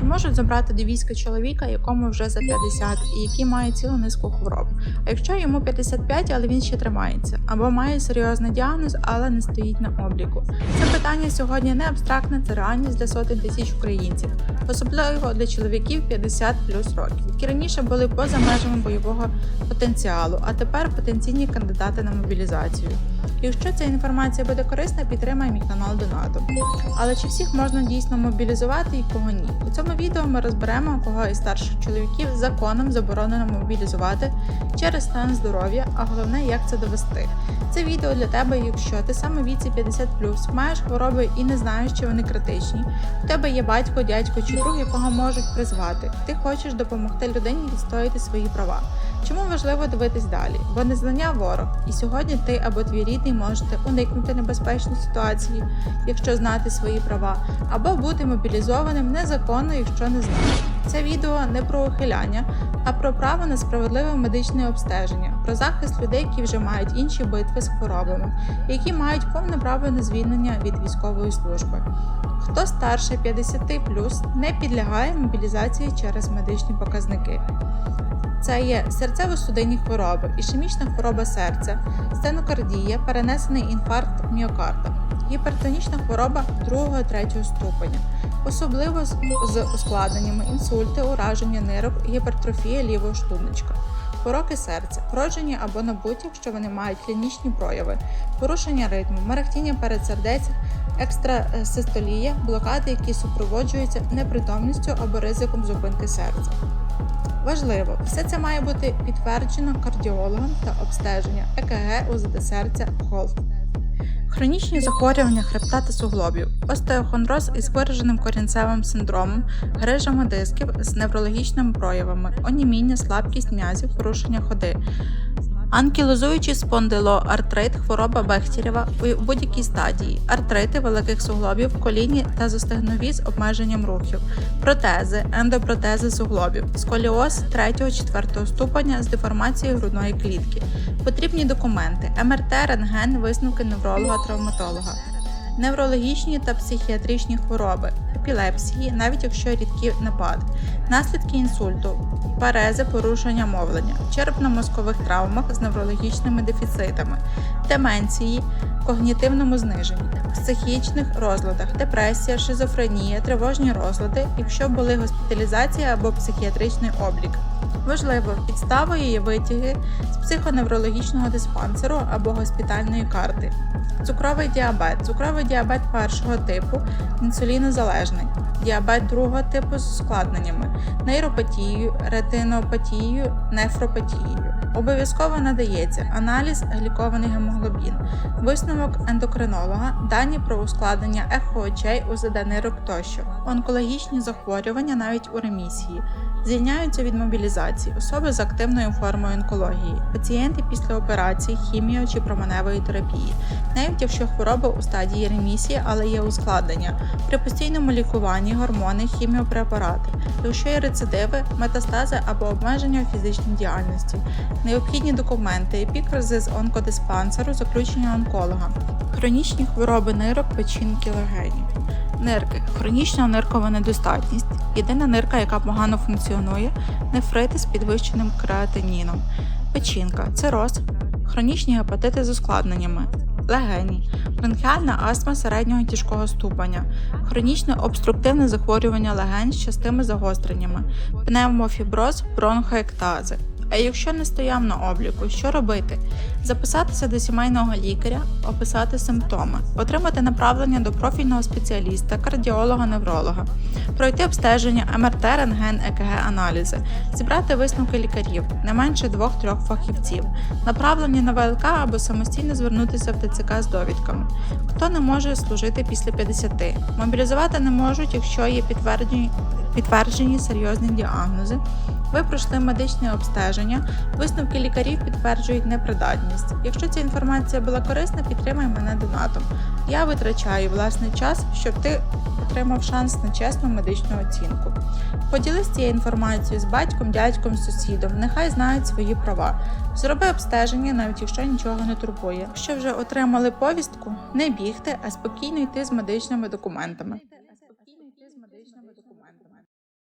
Чи можуть забрати до війська чоловіка, якому вже за 50 і який має цілу низку хвороб? А якщо йому 55, але він ще тримається, або має серйозний діагноз, але не стоїть на обліку? Це питання сьогодні не абстрактне, це реальність для сотень тисяч українців, особливо для чоловіків 50 плюс років, які раніше були поза межами бойового потенціалу, а тепер потенційні кандидати на мобілізацію. Якщо ця інформація буде корисна, підтримай мій канал донатом. Але чи всіх можна дійсно мобілізувати і кого ні? У цьому відео ми розберемо, кого із старших чоловіків законом заборонено мобілізувати через стан здоров'я, а головне, як це довести. Це відео для тебе, якщо ти саме віці 50+, маєш хвороби і не знаєш, чи вони критичні. У тебе є батько, дядько чи друг, якого можуть призвати. Ти хочеш допомогти людині відстояти свої права. Чому важливо дивитись далі? Бо незнання ворог, і сьогодні ти або твій рідний можете уникнути небезпечної ситуації, якщо знати свої права, або бути мобілізованим незаконно, якщо не знаєш. Це відео не про ухиляння, а про право на справедливе медичне обстеження, про захист людей, які вже мають інші битви з хворобами, які мають повне право на звільнення від військової служби. Хто старше 50 не підлягає мобілізації через медичні показники. Це є серцево-судинні хвороби, ішемічна хвороба серця, стенокардія, перенесений інфаркт міокарда, гіпертонічна хвороба 2-3 ступеня, особливо з, з ускладненнями інсульти, ураження нирок, гіпертрофія лівого шлуночка. Пороки серця, вроджені або набуті, якщо вони мають клінічні прояви, порушення ритму, мерехтіння передсердець, екстрасистолія, блокади, які супроводжуються непритомністю або ризиком зупинки серця. Важливо, все це має бути підтверджено кардіологом та обстеження ЕКГ, УЗД серця, ГОЛД. Хронічні захворювання хребта та суглобів, остеохондроз із вираженим корінцевим синдромом, грижами дисків з неврологічними проявами, оніміння, слабкість м'язів, порушення ходи. Анкілозуючий спондилоартрит, хвороба Бехтєрєва у будь-якій стадії, артрити великих суглобів, коліні та зостигнові з обмеженням рухів, протези, ендопротези суглобів, сколіоз 3-4 ступеня з деформацією грудної клітки, потрібні документи, МРТ, рентген, висновки невролога-травматолога. Неврологічні та психіатричні хвороби, епілепсії, навіть якщо рідкі напади, наслідки інсульту, парези, порушення мовлення, черепно-мозкових травмах з неврологічними дефіцитами, деменції, когнітивному зниженні, психічних розладах, депресія, шизофренія, тривожні розлади, якщо були госпіталізація або психіатричний облік. Важливо, підставою є витяги з психоневрологічного диспансеру або госпітальної карти. Цукровий діабет, цукровий діабет першого типу, інсулінозалежний, діабет другого типу з ускладненнями, нейропатією, ретинопатією, нефропатією. Обов'язково надається аналіз глікований гемоглобін, висновок ендокринолога, дані про ускладнення ехо очей, УЗД нирок тощо, онкологічні захворювання навіть у ремісії. Звільняються від мобілізації особи з активною формою онкології, пацієнти після операції, хіміо чи променевої терапії, навіть якщо хвороба у стадії ремісії, але є ускладнення, при постійному лікуванні, гормони, хіміопрепарати, якщо є рецидиви, метастази або обмеження у фізичній діяльності, необхідні документи, епікризи з онкодиспансеру, заключення онколога, хронічні хвороби нирок, печінки, легенів. Нирки, хронічна ниркова недостатність, єдина нирка, яка погано функціонує, нефрити з підвищеним креатиніном, печінка, цироз, хронічні гепатити з ускладненнями, легені, бронхіальна астма середнього тяжкого ступеня, хронічне обструктивне захворювання легень з частими загостреннями, пневмофіброз, бронхоектази. А якщо не стояв на обліку, що робити? Записатися до сімейного лікаря, описати симптоми, отримати направлення до профільного спеціаліста, кардіолога, невролога, пройти обстеження МРТ, рентген, ЕКГ, аналізи, зібрати висновки лікарів, не менше двох-трьох фахівців, направлення на ВЛК або самостійно звернутися в ТЦК з довідками. Хто не може служити після 50? Мобілізувати не можуть, якщо є підтверджені, підтверджені серйозні діагнози. Ви пройшли медичне обстеження, висновки лікарів підтверджують непридатність. Якщо ця інформація була корисна, підтримай мене донатом. Я витрачаю власний час, щоб ти отримав шанс на чесну медичну оцінку. Поділись цією інформацією з батьком, дядьком, сусідом, нехай знають свої права. Зроби обстеження, навіть якщо нічого не турбує. Якщо вже отримали повістку, не бігти, а спокійно йти з медичними документами.